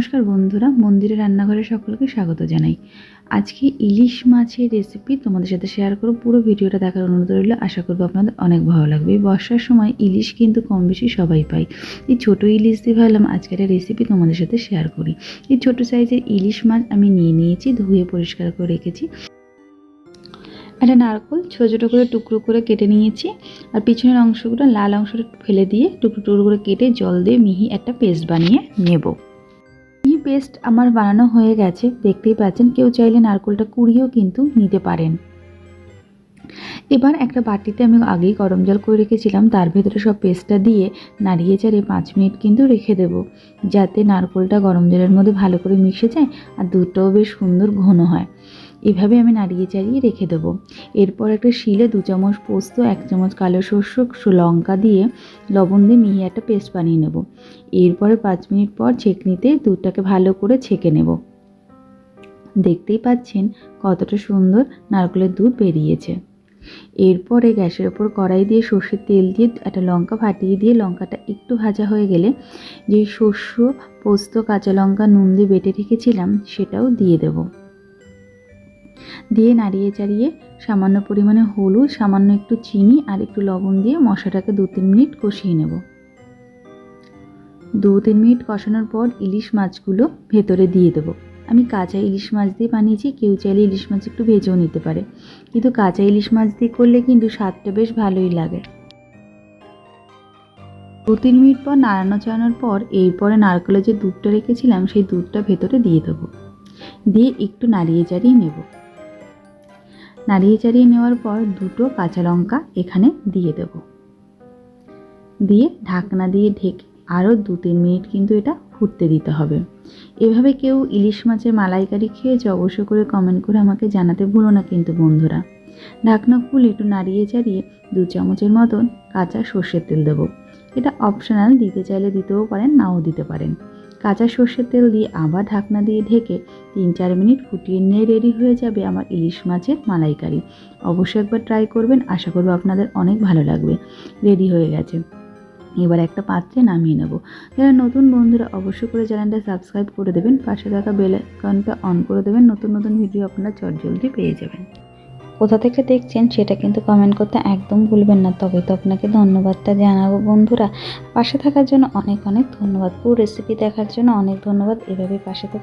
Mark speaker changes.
Speaker 1: নমস্কার বন্ধুরা মন্দিরে রান্নাঘরে সকলকে স্বাগত জানাই। আজকে ইলিশ মাছের রেসিপি তোমাদের সাথে শেয়ার করব। পুরো ভিডিওটা দেখার অনুরোধ রইল। আশা করব আপনাদের অনেক ভালো লাগবে। বর্ষার সময় ইলিশ কিন্তু কম বেশি সবাই পাই এই ছোটো ইলিশ দিয়ে ভাবলাম আজকের রেসিপি তোমাদের সাথে শেয়ার করি। এই ছোটো সাইজের ইলিশ মাছ আমি নিয়ে নিয়েছি, ধুয়ে পরিষ্কার করে রেখেছি। একটা নারকোল, ছোটো ছোটো করে টুকরো করে কেটে নিয়েছি। আর পিছনের অংশগুলো লাল অংশটা ফেলে দিয়ে টুকরো টুকরো করে কেটে জল দিয়ে মিহি একটা পেস্ট বানিয়ে নেব। পেস্ট আমার বানানো হয়ে গেছে দেখতেই পাচ্ছেন কেউ চাইলে নারকোলটা কুড়িয়েও কিন্তু নিতে পারেন। এবার একটা বাটিতে আমি আগেই গরম জল করে রেখেছিলাম, তার ভেতরে সব পেস্টটা দিয়ে নাড়িয়ে চাড়িয়ে পাঁচ মিনিট কিন্তু রেখে দেব, যাতে নারকোলটা গরম জলের মধ্যে ভালো করে মিশে যায় আর দুধটাও বেশ সুন্দর ঘন হয়। এভাবে আমি নাড়িয়ে চাড়িয়ে রেখে দেবো। এরপর একটা শিলে দু চামচ পোস্ত, এক চামচ কালো শস্য লঙ্কা দিয়ে লবণ দিয়ে মিহি একটা পেস্ট বানিয়ে নেব। এরপরে পাঁচ মিনিট পর ছেঁকনিতে দুধটাকে ভালো করে ছেঁকে নেব। দেখতেই পাচ্ছেন কতটা সুন্দর নারকেলের দুধ বেরিয়েছে। এরপরে গ্যাসের ওপর কড়াই দিয়ে সর্ষের তেল দিয়ে একটা লঙ্কা ফাটিয়ে দিয়ে লঙ্কাটা একটু ভাজা হয়ে গেলে যেই শস্য, পোস্ত, কাঁচা লঙ্কা, নুন দিয়ে বেটে রেখেছিলাম সেটাও দিয়ে দেবো। দিয়ে নাড়িয়ে চাড়িয়ে সামান্য পরিমাণে হলুদ, সামান্য একটু চিনি আর একটু লবণ দিয়ে মশলাটাকে দু তিন মিনিট কষিয়ে নেব। দু তিন মিনিট কষানোর পর ইলিশ মাছগুলো ভেতরে দিয়ে দেবো। আমি কাঁচা ইলিশ মাছ দিয়ে বানিয়েছি, কেউ চাইলে ইলিশ মাছ একটু ভেজেও নিতে পারে। কিন্তু কাঁচা ইলিশ মাছ দিয়ে করলে কিন্তু স্বাদটা বেশ ভালোই লাগে। দু তিন মিনিট পর নাড়ানো চাড়ানোর পর এরপরে নারকেলের যে দুধটা রেখেছিলাম, সেই দুধটা ভেতরে দিয়ে দেবো। দিয়ে একটু নাড়িয়ে চাড়িয়ে নেব। নাড়িয়ে চাড়িয়ে নেওয়ার পর দুটো কাঁচা লঙ্কা এখানে দিয়ে দেব। দিয়ে ঢাকনা দিয়ে ঢেকে আরও দু তিন মিনিট কিন্তু এটা ফুটতে দিতে হবে। এভাবে কেউ ইলিশ মাছের মালাইকারি খেয়েছে অবশ্য করে কমেন্ট করে আমাকে জানাতে ভুলো না কিন্তু বন্ধুরা। ঢাকনা খুলে একটু নাড়িয়ে চাড়িয়ে দু চামচের মতন কাঁচা সর্ষের তেল দেবো। এটা অপশনাল দিতে চাইলে দিতেও পারেন, নাও দিতে পারেন। কাঁচা সর্ষের তেল দিয়ে আবার ঢাকনা দিয়ে ঢেকে তিন চার মিনিট ফুটিয়ে নিয়ে রেডি হয়ে যাবে আমার ইলিশ মাছের মালাইকারি। অবশ্যই একবার ট্রাই করবেন, আশা করব আপনাদের অনেক ভালো লাগবে। রেডি হয়ে গেছে। এবার একটা পাত্রে নামিয়ে নেব। যারা নতুন বন্ধুরা অবশ্যই করে চ্যানেলটা সাবস্ক্রাইব করে দেবেন, পাশে থাকা বেল আইকনটা অন করে দেবেন, নতুন নতুন ভিডিও আপনারা চটজলদি পেয়ে যাবেন। কোথা থেকে দেখছেন সেটা কিন্তু কমেন্ট করতে একদম ভুলবেন না, তবে তো আপনাকে ধন্যবাদটা জানাব বন্ধুরা। পাশে থাকার জন্য অনেক অনেক ধন্যবাদ। পুরো রেসিপি দেখার জন্য অনেক ধন্যবাদ। এভাবে পাশে থেকে